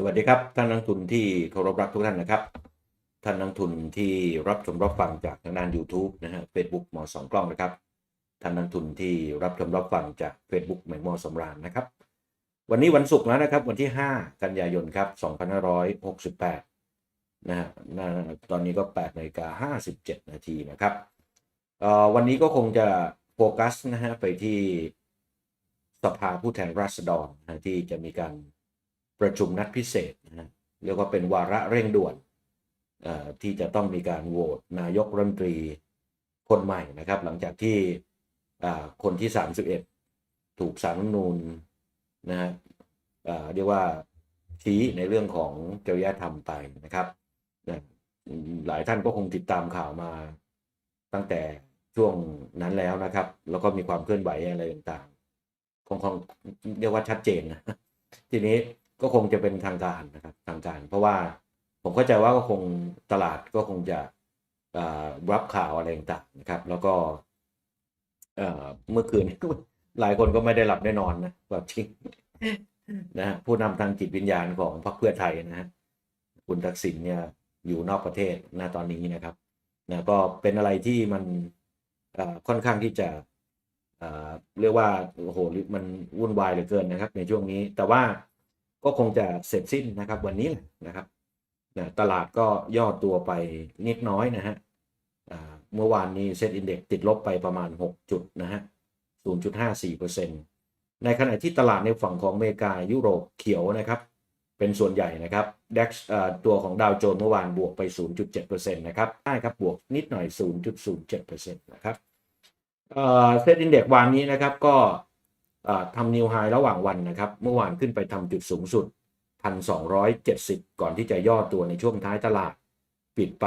สวัสดีครับ ท่านนักทุนที่เคารพรักทุกท่านนะครับ ท่านนักทุนที่รับชมรับฟังจากทางด้าน YouTube นะฮะ Facebook หมอสองกล้องนะครับ ท่านนักทุนที่รับชมรับฟังจาก Facebook แมงมอสำราญนะครับ วันนี้วันศุกร์แล้วนะครับ วันที่ 5 กันยายนครับ2568นะฮะน่าตอนนี้ก็8นาฬิกา57 นาทีนะครับวันนี้ก็คงจะโฟกัสนะฮะไปที่สภาผู้แทนราษฎรที่จะมีการ ประชุมนัดพิเศษนะเรียกว่าเป็นวาระเร่งด่วนที่จะต้องมีการโหวตนายกรัฐมนตรีคนใหม่นะครับ หลังจากที่คนที่ 31 ถูกสารรัฐนูญนะฮะเรียกว่าชี้ในเรื่องของจริยธรรมไปนะครับนะหลายท่านก็คงติดตามข่าวมาตั้งแต่ช่วงนั้นแล้วนะครับ แล้วก็มีความเคลื่อนไหวอะไรต่างๆคงคงเรียกว่าชัดเจนนะทีนี้ ก็คงจะเป็นทางการนะครับทางการ เพราะว่าผมเข้าใจว่าก็คงตลาดก็คงจะรับข่าวอะไรต่างๆนะครับ แล้วก็เมื่อคืนหลายคนก็ไม่ได้หลับได้นอนนะแบบจริงนะฮะผู้นำทางจิตวิญญาณของพรรคเพื่อไทยนะฮะคุณทักษิณเนี่ยอยู่นอกประเทศนะตอนนี้นะครับนะก็เป็นอะไรที่มันค่อนข้างที่จะเรียกว่าโอ้โหมันวุ่นวายเหลือเกินนะครับ ในช่วงนี้แต่ว่า ก็คงจะเสร็จสิ้นนะครับวันนี้แหละนะครับนะตลาดก็ย่อตัวไปนิดน้อยนะฮะเมื่อวานนี้เซ็ตอินเด็กติดลบไปประมาณ 6 จุดนะฮะ 0.54%ในขณะที่ตลาดในฝั่งของอเมริกายุโรปเขียวนะครับ เป็นส่วนใหญ่นะครับ DAX อ่าตัวของดาวโจนส์เมื่อวานบวกไป 0.7%นะครับได้ครับบวกนิดหน่อย 0.07%นะครับเซ็ตอินเด็กวันนี้นะครับก็ ทำนิวไฮระหว่างวันนะครับ เมื่อวานขึ้นไปทำจุดสูงสุด 1,270 ก่อนที่จะย่อตัวในช่วงท้ายตลาด ปิดไป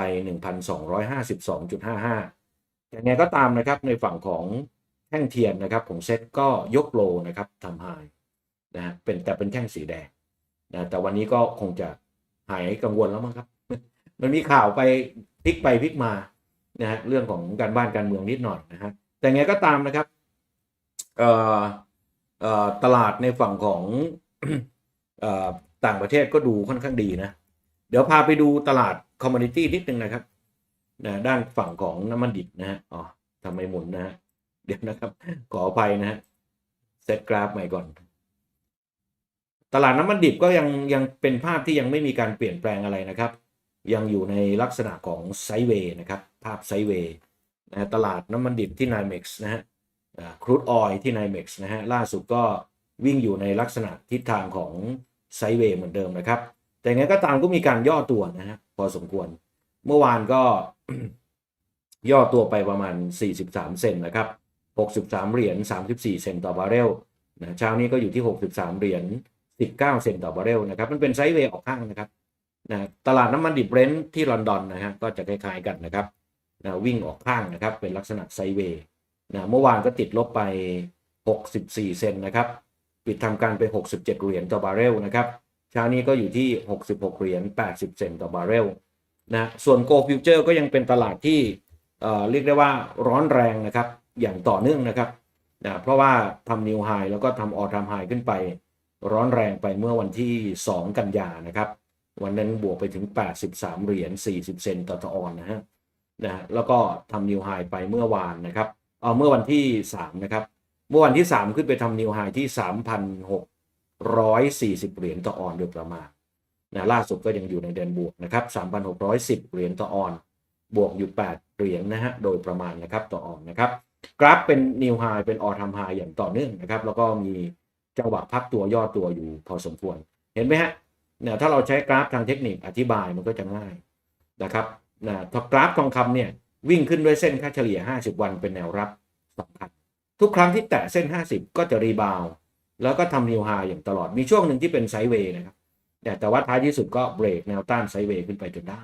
1,252.55 อย่างไงก็ตามนะครับในฝั่งของแท่งเทียนนะครับของเซ็ตก็ยกโลนะครับทำไฮนะฮะเป็นแต่เป็นแท่งสีแดงนะแต่วันนี้ก็คงจะหายกังวลแล้วมั้งครับ มันมีข่าวไปพลิกไปพลิกมานะฮะเรื่องของการบ้านการเมืองนิดหน่อยนะฮะแต่ไงก็ตามนะครับเอ่อ ตลาดในฝั่งของอต่างประเทศก็ดูค่อนข้างดีนะ เดี๋ยวพาไปดูตลาดคอมมูนิตี้นิดนึงนะครับนะด้านฝั่งของน้ำมันดิบนะฮะอ๋อทำไมหมุนนะฮะเดี๋ยวนะครับ ขออภัยนะฮะเซตกราฟใหม่ก่อน ตลาดน้ำมันดิบก็ยังยังเป็นภาพที่ยังไม่มีการเปลี่ยนแปลงอะไรนะครับ ยังอยู่ในลักษณะของไซเวย์นะครับ ภาพไซเวย์นะตลาดน้ำมันดิบที่ NYMEX นะฮะ ครูดออยที่ NYMEX นะฮะล่าสุดก็วิ่งอยู่ในลักษณะทิศทางของไซเวย์เหมือนเดิมนะครับ แต่ไงก็ตามก็มีการย่อตัวนะฮะพอสมควร เมื่อวานก็ย่อตัวไปประมาณ 43 เซนนะครับ 63 เหรียญ 34 เซนต์ต่อบาร์เรลนะเช้านี้ก็อยู่ที่ 63 เหรียญ 19 เซนต์ต่อบาร์เรลนะครับ มันเป็นไซด์เวย์ออกข้างนะครับนะตลาดน้ำมันดิบเบรนท์ที่ลอนดอนนะฮะก็จะคล้ายๆกันนะครับนะวิ่งออกข้างนะครับ เป็นลักษณะไซด์เวย์ นะเมื่อวานก็ติดลบไป 64 เซนนะครับ ปิดทำการไป 67 เหรียญต่อบาร์เรลนะครับเช้านี้ก็อยู่ที่ 66 เหรียญ 80 เซนต่อบาร์เรลนะส่วนโกลฟิวเจอร์ก็ยังเป็นตลาดที่เอ่อเรียกได้ว่าร้อนแรงนะครับ อย่างต่อเนื่องนะครับนะเพราะว่าทำนิวไฮแล้วก็ทำออทำไฮขึ้นไปร้อนแรงไปเมื่อวันที่ 2 กันยานะครับ วันนั้นบวกไปถึง 83 เหรียญ 40 เซนต่อออนนะฮะนะฮะแล้วก็ทำนิวไฮไปเมื่อวานนะครับ เออเมื่อวันที่ 3 นะครับ เมื่อวันที่ 3 ขึ้นไปทำนิวไฮที่ 3,640 เหรียญต่อออนโดยประมาณนะล่าสุดก็ยังอยู่ในเดือนบวกนะครับ 3,610 เหรียญต่อออน บวกอยู่ 8 เหรียญนะฮะ โดยประมาณนะครับต่อออนนะครับ กราฟเป็นนิวไฮเป็นออทำไฮอย่างต่อเนื่องนะครับ แล้วก็มีจังหวะพักตัวย่อตัวอยู่พอสมควร เห็นไหมฮะเนี่ยถ้าเราใช้กราฟทางเทคนิคอธิบายมันก็จะง่ายนะครับนะถ้ากราฟทองคำเนี่ย วิ่งขึ้นด้วยเส้นค่าเฉลี่ย 50 วันเป็นแนวรับสำคัญทุกครั้งที่แตะเส้น 50 ก็จะรีบาวแล้วก็ทำนิวไฮอย่างตลอดมีช่วงหนึ่งที่เป็นไซด์เวย์นะครับแต่แต่ว่าท้ายที่สุดก็เบรกแนวต้านไซด์เวย์ขึ้นไปจนได้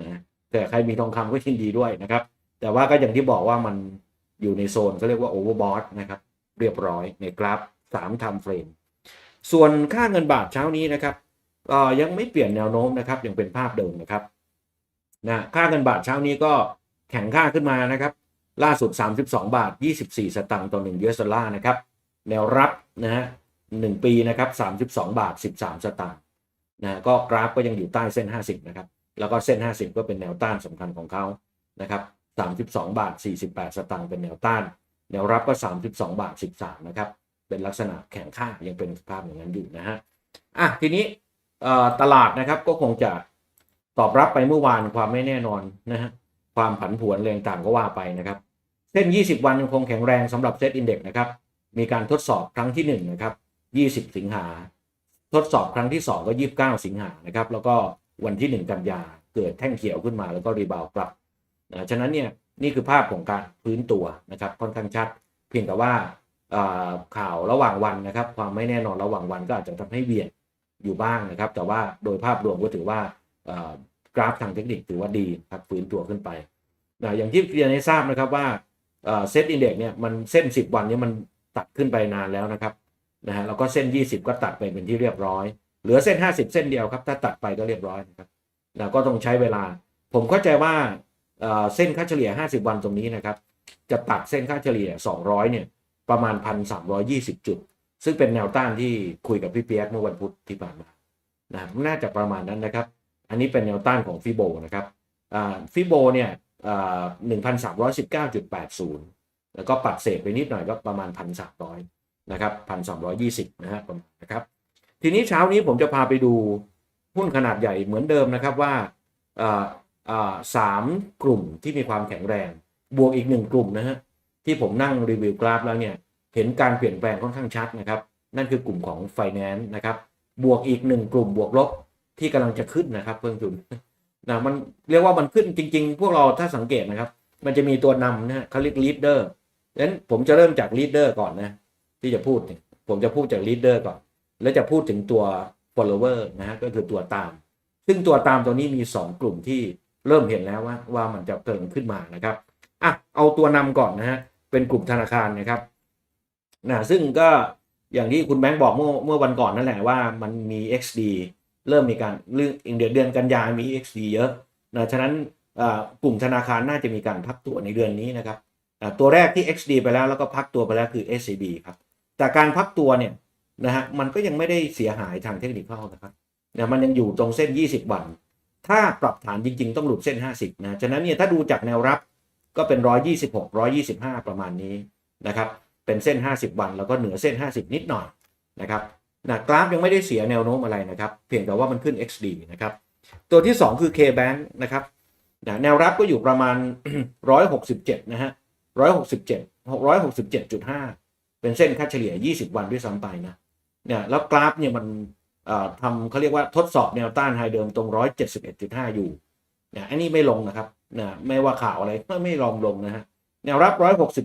นะแต่ใครมีทองคำก็ยินดีด้วยนะครับ แต่ว่าก็อย่างที่บอกว่ามันอยู่ในโซนเขาเรียกว่าโอเวอร์บอทนะครับเรียบร้อยในกราฟ3 time frame ส่วนค่าเงินบาทเช้านี้นะครับเอ่อยังไม่เปลี่ยนแนวโน้มนะครับยังเป็นภาพเดิมนะครับนะค่าเงินบาทเช้านี้ก็ แข็งค่าขึ้นมานะครับ ล่าสุด 32 บาท 24 สตางค์ต่อ1 US ดอลลาร์นะครับ แนวรับนะฮะ1ปีนะครับ 32 บาท 13 สตางค์นะก็กราฟก็ยังอยู่ใต้เส้น 50 นะครับ แล้วก็เส้น 50 ก็เป็นแนวต้านสำคัญของเขานะครับ 32 บาท 48 สตางค์เป็นแนวต้าน แนวรับก็ 32 บาท 13 นะครับ เป็นลักษณะแข็งค่ายังเป็นสภาพอย่างนั้นอยู่นะฮะอะทีนี้ตลาดนะครับก็คงจะตอบรับไปเมื่อวานความไม่แน่นอนนะฮะ ความผันผวนเรื่องต่างก็ว่าไปนะครับ เส้น 20 วันยังคงแข็งแรงสำหรับเซตอินเด็กนะครับ มีการทดสอบครั้งที่ 1 นะครับ 20 สิงหา ทดสอบครั้งที่ 2 ก็ 29 สิงหานะครับ แล้วก็วันที่ 1 กันยาเกิดแท่งเขียวขึ้นมาแล้วก็รีบาวกลับนะฉะนั้นเนี่ยนี่คือภาพของการพื้นตัวนะครับค่อนข้างชัด เพียงแต่ว่าข่าวระหว่างวันนะครับ ความไม่แน่นอนระหว่างวันก็อาจจะทำให้เวียนอยู่บ้างนะครับ แต่ว่าโดยภาพรวมก็ถือว่า กราฟทางเทคนิคถือว่าดีครับฟื้นตัวขึ้นไปนะอย่างที่เรียนให้ทราบนะครับว่าเซตอินเด็กเนี่ยมันเส้น 10 วันเนี้มันตัดขึ้นไปนานแล้วนะครับนะฮะแล้วก็เส้น 20 ก็ตัดไปเป็นที่เรียบร้อย เหลือเส้น 50 เส้นเดียวครับ ถ้าตัดไปก็เรียบร้อยนะครับนะก็ต้องใช้เวลา ผมเข้าใจว่าเอ่อเส้นค่าเฉลี่ย 50 วันตรงนี้นะครับจะตัดเส้นค่าเฉลี่ย 200 เนี่ยประมาณ 1,320 จุด ซึ่งเป็นแนวต้านที่คุยกับพี่เปียกเมื่อวันพุธที่ผ่านมานะครับน่าจะประมาณนั้นนะครับ อันนี้เป็นแนวต้านของฟิโบนะครับฟิโบเนี่ยหนึ่งพันสามร้อยสิบเก้าจุดแปดศูนย์แล้วก็ปัดเศษไปนิดหน่อยก็ประมาณพันสามร้อยนะครับพันสามร้อยยี่สิบนะฮะประมาณนะครับ ทีนี้เช้านี้ผมจะพาไปดูหุ้นขนาดใหญ่เหมือนเดิมนะครับว่าสามกลุ่มที่มีความแข็งแรง บวกอีกหนึ่งกลุ่มนะฮะที่ผมนั่งรีวิวกราฟแล้วเนี่ยเห็นการเปลี่ยนแปลงค่อนข้างชัดนะครับ นั่นคือกลุ่มของ Finance นะครับ บวกอีกหนึ่งกลุ่มบวกลบ ที่กำลังจะขึ้นนะครับเพิ่งทุนนะมันเรียกว่ามันขึ้นจริง ๆ พวกเราถ้าสังเกตนะครับ มันจะมีตัวนำนะฮะเขาเรียก leader ดังนั้นผมจะเริ่มจาก leader ก่อนนะ ที่จะพูดเนี่ยผมจะพูดจาก leader ก่อน แล้วจะพูดถึงตัว follower นะฮะก็คือตัวตาม ซึ่งตัวตามตัวนี้มี 2 กลุ่มที่เริ่มเห็นแล้วว่าว่ามันจะเกิดขึ้นมานะครับอะเอาตัวนำก่อนนะฮะเป็นกลุ่มธนาคารนะครับนะซึ่งก็อย่างที่คุณแบงค์บอกเมื่อเมื่อวันก่อนนั่นแหละว่ามันมี XD เริ่มมีการเรื่องเดือนเดือนกันยามี XD เยอะนะฉะนั้นกลุ่มธนาคารน่าจะมีการพักตัวในเดือนนี้นะครับตัวแรกที่ XD ไปแล้วแล้วก็พักตัวไปแล้วคือ SCB ครับแต่การพักตัวเนี่ยนะฮะมันก็ยังไม่ได้เสียหายทางเทคนิคเข้านะครับเนี่ยมันยังอยู่ตรงเส้น 20 วัน ถ้าปรับฐานจริงๆ ต้องหลุดเส้น 50นะฉะนั้นเนี่ยถ้าดูจากแนวรับก็เป็น 126 125 ประมาณนี้นะครับเป็นเส้น 50 วัน แล้วก็เหนือเส้น 50 นิดหน่อยนะครับ นะกราฟยังไม่ได้เสียแนวโน้มอะไรนะครับ เพียงแต่ว่ามันขึ้น XD นะครับ ตัวที่ 2 คือ KBank นะครับนะแนวรับก็อยู่ประมาณ 167 นะฮะ 167 167.5 เป็นเส้นค่าเฉลี่ย 20 วันด้วยซ้ำไปนะเนี่ยแล้วกราฟเนี่ยมันทำเขาเรียกว่าทดสอบแนวต้านไฮเดิมตรง 171.5 อยู่เนี่ยอันนี้ไม่ลงนะครับนะไม่ว่าข่าวอะไรก็ไม่ลองลงนะฮะแนวรับ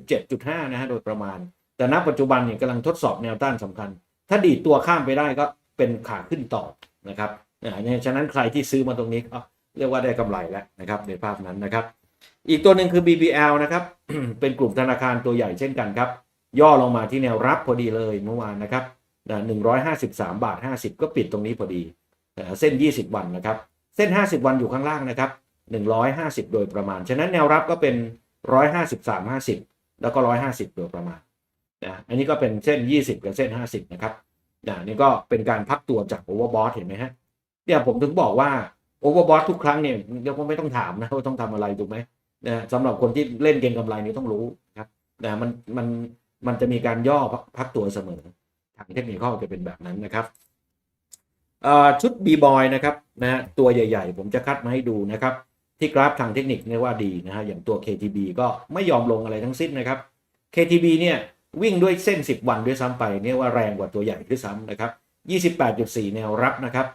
167.5 นะฮะโดยประมาณ แต่ณปัจจุบันเนี่ยกำลังทดสอบแนวต้านสำคัญ ถ้าดีดตัวข้ามไปได้ก็เป็นขาขึ้นต่อนะครับเนี่ยฉะนั้นใครที่ซื้อมาตรงนี้ก็เรียกว่าได้กำไรแล้วนะครับในภาพนั้นนะครับ อีกตัวหนึ่งคือ BBL นะครับ เป็นกลุ่มธนาคารตัวใหญ่เช่นกันครับ ย่อลงมาที่แนวรับพอดีเลยเมื่อวานนะครับหนึ่งร้อยห้าสิบสามบาทห้าสิบก็ปิดตรงนี้พอดีเส้นยี่สิบวันนะครับ เส้นห้าสิบวันอยู่ข้างล่างนะครับหนึ่งร้อยห้าสิบโดยประมาณ ฉะนั้นแนวรับก็เป็นร้อยห้าสิบสามห้าสิบแล้วก็ร้อยห้าสิบโดยประมาณ นะอันนี้ก็เป็นเส้น 20 กับเส้น 50 นะครับนะนี่ก็เป็นการพักตัวจากโอเวอร์บอทเห็นไหมฮะเนี่ยผมถึงบอกว่าโอเวอร์บอททุกครั้งเนี่ยเดี๋ยวก็ไม่ต้องถามนะว่าต้องทำอะไรถูกไหมนะสำหรับคนที่เล่นเก็งกำไรนี่ต้องรู้ครับนะมันมันมันจะมีการย่อพักตัวเสมอทางเทคนิคจะเป็นแบบนั้นนะครับชุดบีบอยนะครับนะตัวใหญ่ๆ ผมจะคัดมาให้ดูนะครับ ที่กราฟทางเทคนิคเรียกว่าดีนะฮะอย่างตัว KTB ก็ไม่ยอมลงอะไรทั้งสิ้นนะครับ KTB เนี่ย วิ่งด้วยเส้น 10 วันด้วยซ้ำไปเนี่ยว่าแรงกว่าตัวใหญ่ด้วยซ้ำนะครับ28.4 แนวรับนะครับ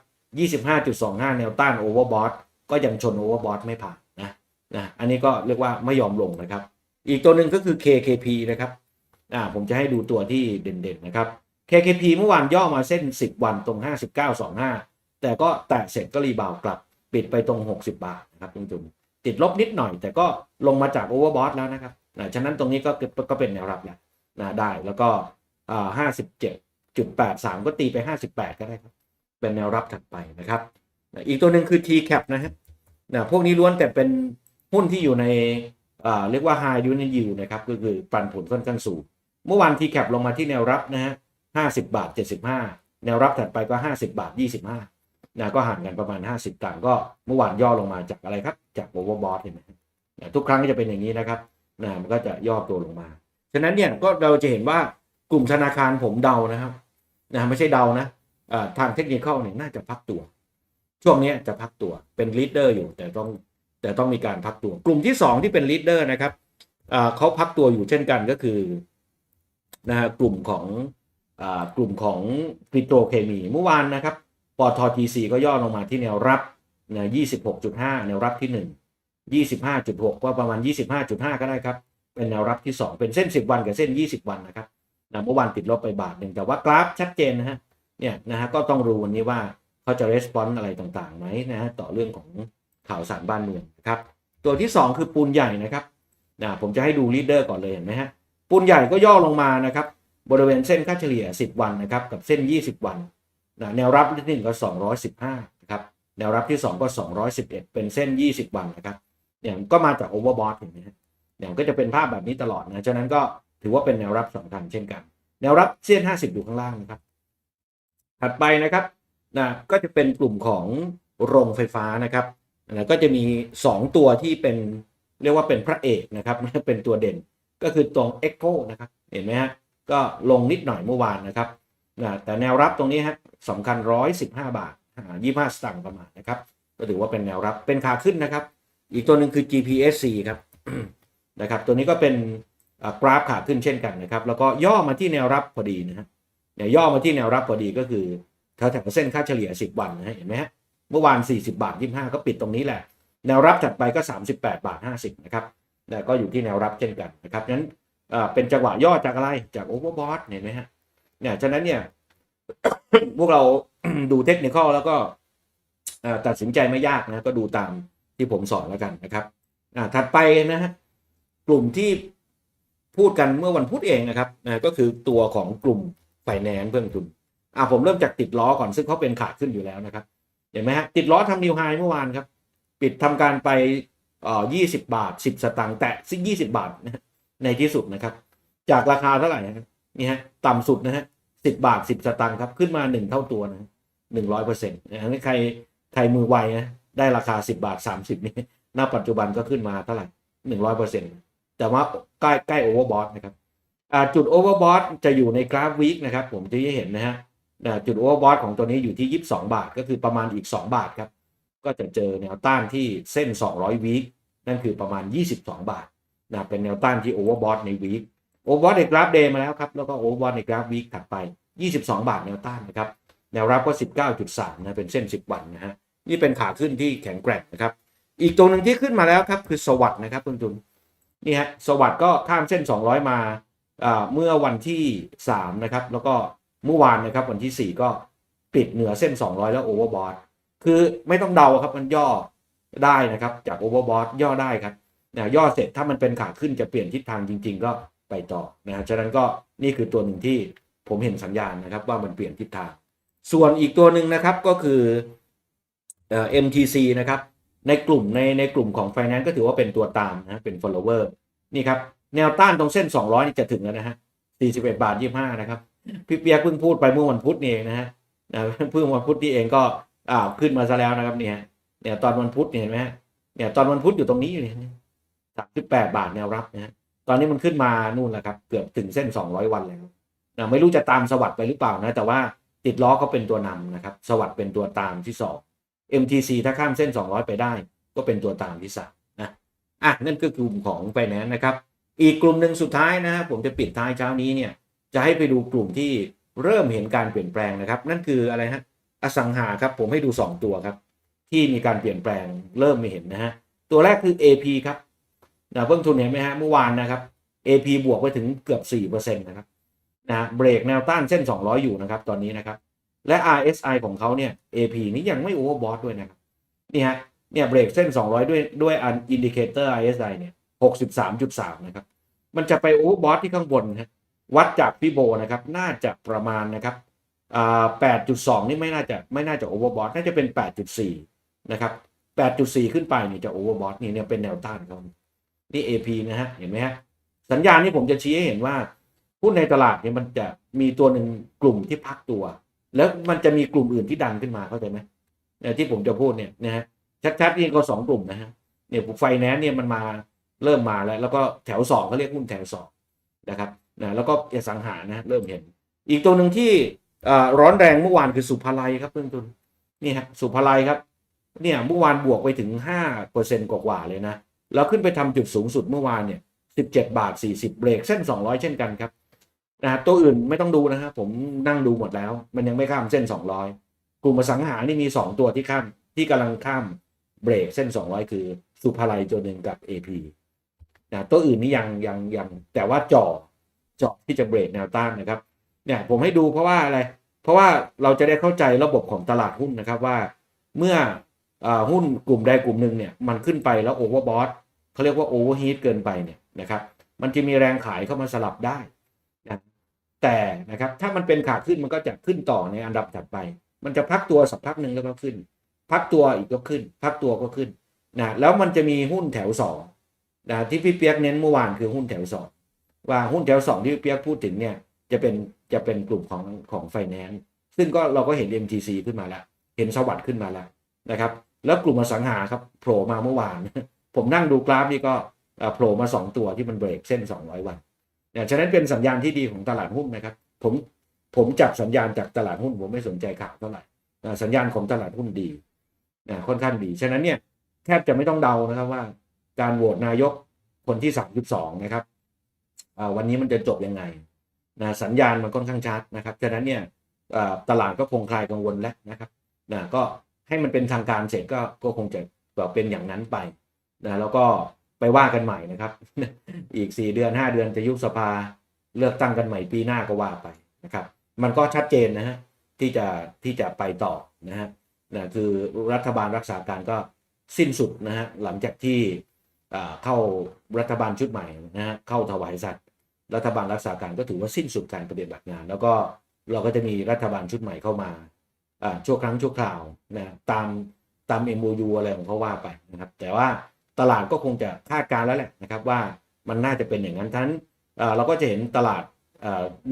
25.25 แนวต้านโอเวอร์บอทก็ยังชนโอเวอร์บอทไม่ผ่านนะนะอันนี้ก็เรียกว่าไม่ยอมลงนะครับ อีกตัวหนึ่งก็คือ KKP นะครับอ่าผมจะให้ดูตัวที่เด่นๆนะครับ KKP เมื่อวานย่อมาเส้น 10 วันตรง 59.25 แต่ก็แตะเสร็จก็รีบาวกลับ ปิดไปตรง 60 บาทนะครับคุณจุ่มติดลบนิดหน่อย แต่ก็ลงมาจากโอเวอร์บอทแล้วนะครับนะฉะนั้นตรงนี้ก็ก็เป็นแนวรับแล้ว นะได้แล้วก็ห้าสิบเจ็ดจุดแปดสามก็ตีไปห้าสิบแปดก็ได้ครับ เป็นแนวรับถัดไปนะครับอีกตัวหนึ่งคือ TCAP นะฮะนะพวกนี้ล้วนแต่เป็นหุ้นที่อยู่ในเรียกว่า High Unit Yield นะครับก็คือปันผลค่อนข้างสูง เมื่อวาน TCAP ลงมาที่แนวรับนะฮะห้าสิบบาทเจ็ดสิบห้าแนวรับถัดไปก็ห้าสิบาทยี่สิบห้านะก็ห่างกันประมาณ 50ตังก็เมื่อวานย่อลงมาจากอะไรครับ จากโอเวอร์บอทเห็นไหมทุกครั้งก็จะเป็นอย่างนี้นะครับนะมันก็จะย่อตัวลงมา ฉะนั้นเนี่ยก็เราจะเห็นว่ากลุ่มธนาคารผมเดานะครับนะไม่ใช่เดานะทางเทคนิคเนี่ยน่าจะพักตัว ช่วงนี้จะพักตัวเป็นลีดเดอร์อยู่แต่ต้องแต่ต้องมีการพักตัว กลุ่มที่ 2 ที่เป็นลีดเดอร์นะครับเขาพักตัวอยู่เช่นกันก็คือนะฮะกลุ่มของอกลุ่มของปิโตรเคมีเมื่อวานนะครับปตททีซีก็ย่อลงมาที่แนวรับนะ26.5 แนวรับที่ 1 25.6ก็ประมาณ 25.5 ก็ได้ครับ เป็นแนวรับที่ 2 เป็นเส้น 10 วันกับเส้น 20 วันนะครับนะเมื่อวานติดลบไปบาทหนึ่งแต่ว่ากราฟชัดเจนนะฮะเนี่ยนะฮะก็ต้องรู้วันนี้ว่าเขาจะรีสปอนส์อะไรต่างๆไหมนะฮะต่อเรื่องของข่าวสารบ้านเมืองนะครับตัวที่ 2 คือปูนใหญ่นะครับนะผมจะให้ดูลีดเดอร์ก่อนเลยเห็นไหมฮะปูนใหญ่ก็ย่อลงมานะครับบริเวณเส้นค่าเฉลี่ย 10 วันนะครับกับเส้น 20 วันนะแนวรับที่หนึ่งก็ 215นะครับแนวรับที่ 2 ก็ 211 เป็นเส้น 20 วันนะครับเนี่ยก็มาจากโอเวอร์บอทเห็นไหมฮะี่ยก็จะเป็นภาพแบบนี้ตลอดนะ ฉะนั้นก็ถือว่าเป็นแนวรับสำคัญเช่นกัน แนวรับเส้น 50 อยู่ข้างล่างนะครับ ถัดไปนะครับนะก็จะเป็นกลุ่มของโรงไฟฟ้านะครับนะก็จะมี 2 ตัวที่เป็นเรียกว่าเป็นพระเอกนะครับ เป็นตัวเด่นก็คือตรง Echo นะครับ เห็นไหมฮะ ก็ลงนิดหน่อยเมื่อวานนะครับนะแต่แนวรับตรงนี้ฮะสำคัญ 115 บาทอ่า25 สตางค์ประมาณนะครับ ก็ถือว่าเป็นแนวรับ เป็นขาขึ้นนะครับ อีกตัวหนึ่งคือ GPSC ครับ นะครับ ตัวนี้ก็เป็นกราฟขาขึ้นเช่นกันนะครับ แล้วก็ย่อมาที่แนวรับพอดีนะฮะเนี่ยย่อมาที่แนวรับพอดีก็คือแถวแถวเส้นค่าเฉลี่ย 10 วันนะฮะเห็นไหมฮะเมื่อวาน 40 บาท 25 ก็ปิดตรงนี้แหละ แนวรับถัดไปก็ 38 บาท 50 นะครับแต่ก็อยู่ที่แนวรับเช่นกันนะครับงั้นเป็นจังหวะย่อจากอะไรจากโอเวอร์บอทเห็นไหมฮะเนี่ยฉะนั้นเนี่ยพวกเราดูเทคนิคแล้วก็ตัดสินใจไม่ยากนะก็ดูตามที่ผมสอนแล้วกันนะครับถัดไปนะฮะ กลุ่มที่พูดกันเมื่อวันพุธเองนะครับนะก็คือตัวของกลุ่มไฟแนนซ์เพื่อลงทุนอ่าผมเริ่มจากติดล้อก่อนซึ่งเขาเป็นขาขึ้นอยู่แล้วนะครับ เห็นไหมฮะติดล้อทำนิวไฮเมื่อวานครับ ปิดทำการไปเอ่อ20บาท10สตางค์แตะซิ20บาทในที่สุดนะครับ จากราคาเท่าไหร่นะครับนี่ฮะต่ำสุดนะฮะ10บาท10สตางค์ครับขึ้นมา1เท่าตัวนะหนึ่งร้อยเปอร์เซ็นต์นะใครใครมือไวนะได้ราคา10บาท30นี่ณปัจจุบันก็ขึ้นมาเท่าไหร่หนึ่งร้อยเปอร์เซ็นต์ แต่ว่าใกล้ใกล้โอเวอร์บอทนะครับจุดโอเวอร์บอทจะอยู่ในกราฟวีคนะครับ ผมจะให้เห็นนะฮะจุดโอเวอร์บอทของตัวนี้อยู่ที่ 22 บาท ก็คือประมาณอีก 2 บาทครับ ก็จะเจอแนวต้านที่เส้น 200 วีคนั่นคือประมาณ 22 บาทนะเป็นแนวต้านที่โอเวอร์บอทในวีคโอเวอร์บอทในกราฟเดย์มาแล้วครับ แล้วก็โอเวอร์บอทในกราฟวีคถัดไป 22 บาทแนวต้านนะครับ แนวรับก็ 19.3 นะ เป็นเส้น 10 วันนะฮะ นี่เป็นขาขึ้นที่แข็งแกร่งนะครับ อีกตัวหนึ่งที่ขึ้นมาแล้วครับคือสวัสด์นะครับคุณจุน นี่ฮะสวัสด์ก็ข้ามเส้น 200มาอ่าเมื่อวันที่ 3 นะครับ แล้วก็เมื่อวานนะครับวันที่ 4 ก็ปิดเหนือเส้น 200 แล้วโอเวอร์บอทคือไม่ต้องเดาครับมันย่อได้นะครับ จากโอเวอร์บอทย่อได้ครับนะย่อเสร็จถ้ามันเป็นขาขึ้นจะเปลี่ยนทิศทางจริง ๆ ก็ไปต่อนะฮะฉะนั้นก็นี่คือตัวหนึ่งที่ผมเห็นสัญญาณนะครับว่ามันเปลี่ยนทิศทาง ส่วนอีกตัวหนึ่งนะครับก็คือเอ่อ MTC นะครับ ในกลุ่มในในกลุ่มของ Finance ก็ถือว่าเป็นตัวตามนะเป็น follower นี่ครับ แนวต้านตรงเส้น 200 นี่จะถึงแล้วนะฮะ41 บาท 25 นะครับ พี่เปียกเพิ่งพูดไปเมื่อวันพุธนี่เองนะฮะเพิ่งวันพุธนี่เองก็อ้าวขึ้นมาซะแล้วนะครับเนี่ยเนี่ยตอนวันพุธเนี่ยเห็นไหมฮะเนี่ยตอนวันพุธอยู่ตรงนี้อยู่เนี่ย38บาทแนวรับนะฮะตอนนี้มันขึ้นมานู่นแหละครับ เกือบถึงเส้น200วันแล้วนะไม่รู้จะตามสวัสด์ไปหรือเปล่านะ แต่ว่าติดล้อก็เป็นตัวนำนะครับ สวัสด์เป็นตัวตามที่สอง MTC ถ้าข้ามเส้น 200 ไปได้ ก็เป็นตัวตามที่สามนะอะนั่นก็คือกลุ่มของไฟแนนซ์นะครับ อีกกลุ่มหนึ่งสุดท้ายนะผมจะปิดท้ายเช้านี้เนี่ยจะให้ไปดูกลุ่มที่เริ่มเห็นการเปลี่ยนแปลงนะครับ นั่นคืออะไรฮะอสังหาครับผมให้ดู 2 ตัวครับ ที่มีการเปลี่ยนแปลงเริ่มไม่เห็นนะฮะตัวแรกคือ AP ครับนะเพิ่งทุนเห็นไหมฮะเมื่อวานนะครับ AP บวกไปถึงเกือบ4%นะครับนะเบรกแนวต้านเส้น 200 อยู่นะครับ ตอนนี้นะครับ และ RSI ของเขาเนี่ย AP นี้ยังไม่โอเวอร์บอทด้วยนะครับนี่ฮะเนี่ยเบรกเส้น 200 ด้วยด้วยอันอินดิเคเตอร์ RSI เนี่ย63.3 นะครับ มันจะไปโอเวอร์บอทที่ข้างบนฮะวัดจากฟิโบนะครับ น่าจะประมาณนะครับอ่า8.2 นี่ไม่น่าจะไม่น่าจะโอเวอร์บอทน่าจะเป็น 8.4 นะครับ 8.4 ขึ้นไปเนี่ยจะโอเวอร์บอทนี่เนี่ยเป็นแนวต้านเขานี่ AP นะฮะเห็นไหมฮะสัญญาณนี้ผมจะชี้ให้เห็นว่าหุ้นในตลาดเนี่ยมันจะมีตัวหนึ่งกลุ่มที่พักตัว แล้วมันจะมีกลุ่มอื่นที่ดันขึ้นมาเข้าใจไหมเนี่ยที่ผมจะพูดเนี่ยนะฮะชัดๆนี่ก็สองกลุ่มนะฮะเนี่ยไฟแนนซ์เนี่ยมันมาเริ่มมาแล้ว แล้วก็แถวสองเขาเรียกหุ้นแถวสองนะครับนะแล้วก็อสังหานะเริ่มเห็น อีกตัวหนึ่งที่ร้อนแรงเมื่อวานคือสุภาลัยครับเพื่อนทุนนี่ฮะสุภาลัยครับเนี่ยเมื่อวานบวกไปถึงห้าเปอร์เซ็นต์กว่าเลยนะแล้วขึ้นไปทำจุดสูงสุดเมื่อวานเนี่ยสิบเจ็ดบาทสี่สิบเบรกเส้นสองร้อยเช่นกันครับ นะฮะตัวอื่นไม่ต้องดูนะครับผมนั่งดูหมดแล้ว มันยังไม่ข้ามเส้นสองร้อยกลุ่มอสังหานี่มีสองตัวที่ข้ามที่กำลังข้ามเบรกเส้นสองร้อยคือสุภาลัยตัวหนึ่งกับ AP นะตัวอื่นนี่ยังยังยังแต่ว่าจ่อจ่อที่จะเบรกแนวต้านนะครับเนี่ยผมให้ดูเพราะว่าอะไร เพราะว่าเราจะได้เข้าใจระบบของตลาดหุ้นนะครับว่าเมื่ออหุ้นกลุ่มใดกลุ่มหนึ่งเนี่ยมันขึ้นไปแล้วโอเวอร์บอทเขาเรียกว่าโอเวอร์ฮีทเกินไปเนี่ยนะครับมันจะมีแรงขายเข้ามาสลับได้ แต่นะครับถ้ามันเป็นขาขึ้นมันก็จะขึ้นต่อในอันดับถัดไป มันจะพักตัวสักพักหนึ่งแล้วก็ขึ้น พักตัวอีกก็ขึ้น พักตัวก็ขึ้นนะแล้วมันจะมีหุ้นแถวสองนะที่พี่เปียกเน้นเมื่อวานคือหุ้นแถวสองว่าหุ้นแถวสองที่พี่เปียกพูดถึงเนี่ยจะเป็นจะเป็นกลุ่มของของไฟแนนซ์ซึ่งก็เราก็เห็น MTC ขึ้นมาแล้ว เห็นสวัสด์ขึ้นมาแล้วนะครับ แล้วกลุ่มอสังหาครับโผล่มาเมื่อวาน ผมนั่งดูกราฟนี่ก็โผล่มา 2 ตัวที่มันเบรกเส้น 200 วัน เนี่ยฉะนั้นเป็นสัญญาณที่ดีของตลาดหุ้นนะครับ ผมผมจับสัญญาณจากตลาดหุ้นผมไม่สนใจข่าวเท่าไหร่สัญญาณของตลาดหุ้นดีนะค่อนข้างดี ฉะนั้นเนี่ยแทบจะไม่ต้องเดานะครับว่า การโหวตนายกคนที่ 32 นะครับวันนี้มันจะจบยังไงนะสัญญาณมันค่อนข้างชัดนะครับฉะนั้นเนี่ยตลาดก็คงคลายกังวลแล้วนะครับนะก็ให้มันเป็นทางการเสร็จก็ก็คงจะแบบเป็นอย่างนั้นไปนะแล้วก็ ไปว่ากันใหม่นะครับ อีก 4 เดือน 5 เดือนจะยุบสภาเลือกตั้งกันใหม่ปีหน้าก็ว่าไปนะครับ มันก็ชัดเจนนะฮะที่จะที่จะไปต่อนะฮะนะคือรัฐบาลรักษาการก็สิ้นสุดนะฮะหลังจากที่เข้ารัฐบาลชุดใหม่นะฮะเข้าถวายสัตว์รัฐบาลรักษาการก็ถือว่าสิ้นสุดการปฏิบัติงาน แล้วก็เราก็จะมีรัฐบาลชุดใหม่เข้ามาอ่าชั่วครั้งชั่วคราวนะตามตาม MOU อะไรของเขาว่าไปนะครับ แต่ว่า ตลาดก็คงจะคาดการณ์แล้วแหละนะครับว่ามันน่าจะเป็นอย่างนั้นทั้นเราก็จะเห็นตลาด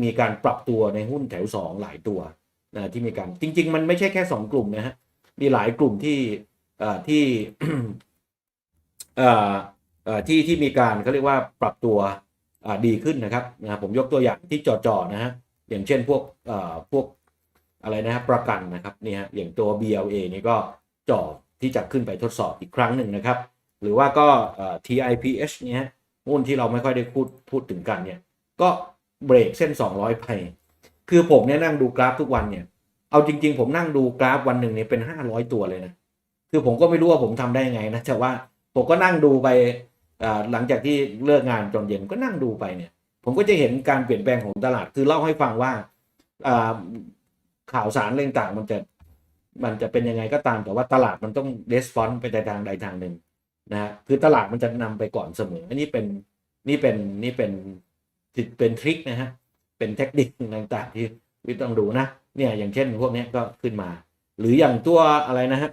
มีการปรับตัวในหุ้นแถว 2 หลายตัวนะที่มีการจริง ๆ มันไม่ใช่แค่ 2 กลุ่มนะฮะมีหลายกลุ่มที่ที่ที่ที่มีการเขาเรียกว่าปรับตัวดีขึ้นนะครับนะผมยกตัวอย่างที่จ่อๆนะฮะอย่างเช่นพวกพวกอะไรนะฮะประกันนะครับนี่ฮะอย่างตัว BLA นี่ก็จ่อที่จะขึ้นไปทดสอบอีกครั้งหนึ่งนะครับ หรือว่าก็ TIPH เนี่ยหุ้นที่เราไม่ค่อยได้พูดพูดถึงกันเนี่ย ก็เบรกเส้น 200 ไป คือผมเนี่ยนั่งดูกราฟทุกวันเนี่ย เอาจริง ๆ ผมนั่งดูกราฟวันหนึ่งเนี่ยเป็น 500 ตัวเลยนะ คือผมก็ไม่รู้ว่าผมทำได้ยังไงนะแต่ว่าผมก็นั่งดูไปหลังจากที่เลิกงานจนเย็นก็นั่งดูไปเนี่ย ผมก็จะเห็นการเปลี่ยนแปลงของตลาด คือเล่าให้ฟังว่าข่าวสารอะไรต่างมันจะมันจะเป็นยังไงก็ตามแต่ว่าตลาดมันต้องเดสฟอนไปในทางใดทางหนึ่ง นะฮะคือตลาดมันจะนำไปก่อนเสมออันนี้เป็นนี่เป็นนี่เป็นเป็นทริคนะฮะเป็นเทคนิคต่างๆที่วิต้องดูนะเนี่ยอย่างเช่นพวกนี้ก็ขึ้นมา หรืออย่างตัวอะไรนะฮะ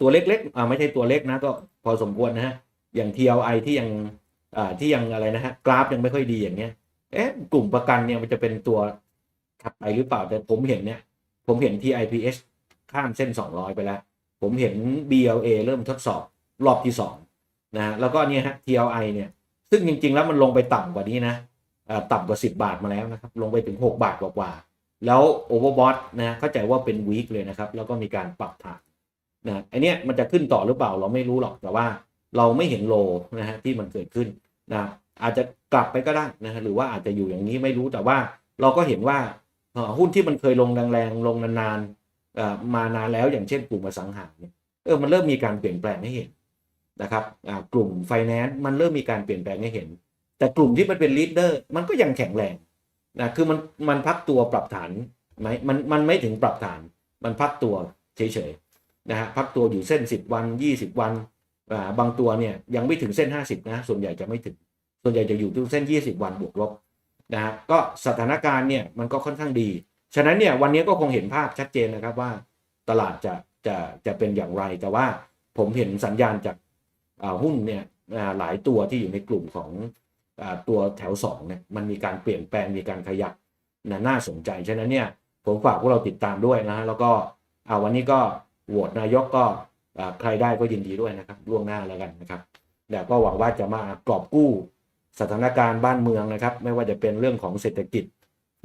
ตัวเล็กๆอ่าไม่ใช่ตัวเล็กนะก็พอสมควรนะฮะอย่าง TLI ที่ยังอ่าที่ยังอะไรนะฮะกราฟยังไม่ค่อยดีอย่างเงี้ยเอ๊ะกลุ่มประกันเนี่ยมันจะเป็นตัวถัดไปหรือเปล่าแต่ผมเห็นเนี่ย ผมเห็น TIPS ข้ามเส้น 200 ไปแล้ว ผมเห็น BLA เริ่มทดสอบ รอบที่2นะฮะแล้วก็เนี่ยฮะ TLI เนี่ย ซึ่งจริง ๆ แล้วมันลงไปต่ำกว่านี้นะต่ำกว่า 10 บาทมาแล้วนะครับ ลงไปถึง 6 บาทกว่าๆแล้ว Overbought นะเข้าใจว่าเป็น week เลยนะครับ แล้วก็มีการปรับฐานนะไอเนี้ยมันจะขึ้นต่อหรือเปล่าเราไม่รู้หรอกแต่ว่าเราไม่เห็นโลนะฮะที่มันเกิดขึ้นนะอาจจะกลับไปก็ได้นะฮะหรือว่าอาจจะอยู่อย่างนี้ไม่รู้แต่ว่าเราก็เห็นว่าหุ้นที่มันเคยลงแรงๆลงนานๆมานานแล้วอย่างเช่นกลุ่มอสังหาเนี่ยเออมันเริ่มมีการเปลี่ยนแปลงให้เห็น นะครับอ่ากลุ่มไฟแนนซ์มันเริ่มมีการเปลี่ยนแปลงให้เห็น แต่กลุ่มที่มันเป็นลีดเดอร์มันก็ยังแข็งแรงนะคือมันมันพักตัวปรับฐานไหมมันมันไม่ถึงปรับฐาน มันพักตัวเฉยๆนะฮะพักตัวอยู่เส้น 10 วัน 20 วันอ่าบางตัวเนี่ยยังไม่ถึงเส้น 50 นะส่วนใหญ่จะไม่ถึง ส่วนใหญ่จะอยู่ที่เส้น 20 วันบวกลบนะฮะก็สถานการณ์เนี่ยมันก็ค่อนข้างดี ฉะนั้นเนี่ยวันนี้ก็คงเห็นภาพชัดเจนนะครับว่า ตลาดจะจะจะเป็นอย่างไรแต่ว่าผมเห็นสัญญาณจากอ่า หุ้นเนี่ยหลายตัวที่อยู่ในกลุ่มของอ่าตัวแถว2เนี่ยมันมีการเปลี่ยนแปลงมีการขยับนะน่าสนใจ ฉะนั้นเนี่ยผมฝากพวกเราติดตามด้วยนะฮะแล้วก็อ่าวันนี้ก็โหวตนายกก็ใครได้ก็ยินดีด้วยนะครับล่วงหน้าแล้วกันนะครับแต่ก็หวังว่าจะมากรอบกู้สถานการณ์บ้านเมืองนะครับ ไม่ว่าจะเป็นเรื่องของเศรษฐกิจ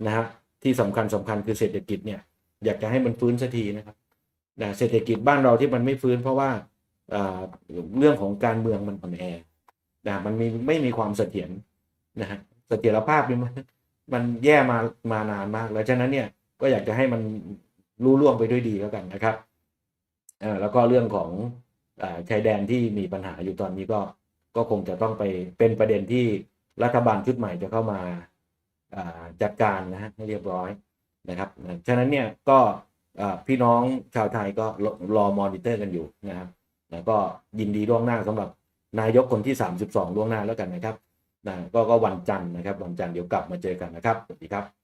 นะฮะที่สำคัญสำคัญคือเศรษฐกิจเนี่ยอยากจะให้มันฟื้นสักทีนะครับนะเศรษฐกิจบ้านเราที่มันไม่ฟื้นเพราะว่า เรื่องของการเมืองมันอ่อนแอนะมันมีไม่มีความเสถียรนะฮะเสถียรภาพมันมันแย่มามานานมาก แล้วฉะนั้นเนี่ยก็อยากจะให้มันรู้ล่วงไปด้วยดีแล้วกันนะครับอ่อแล้วก็เรื่องของอาชายแดนที่มีปัญหาอยู่ตอนนี้ก็ก็คงจะต้องไปเป็นประเด็นที่รัฐบาลชุดใหม่จะเข้ามาอ่าจัดการนะฮะให้เรียบร้อยนะครับฉะนั้นเนี่ยก็พี่น้องชาวไทยก็รอมอนิเตอร์กันอยู่นะครับ แล้วก็ยินดีล่วงหน้าสำหรับนายกคนที่ 32ล่วงหน้าแล้วกันนะครับนะก็ก็วันจันทร์นะครับ วันจันทร์เดี๋ยวกลับมาเจอกันนะครับสวัสดีครับ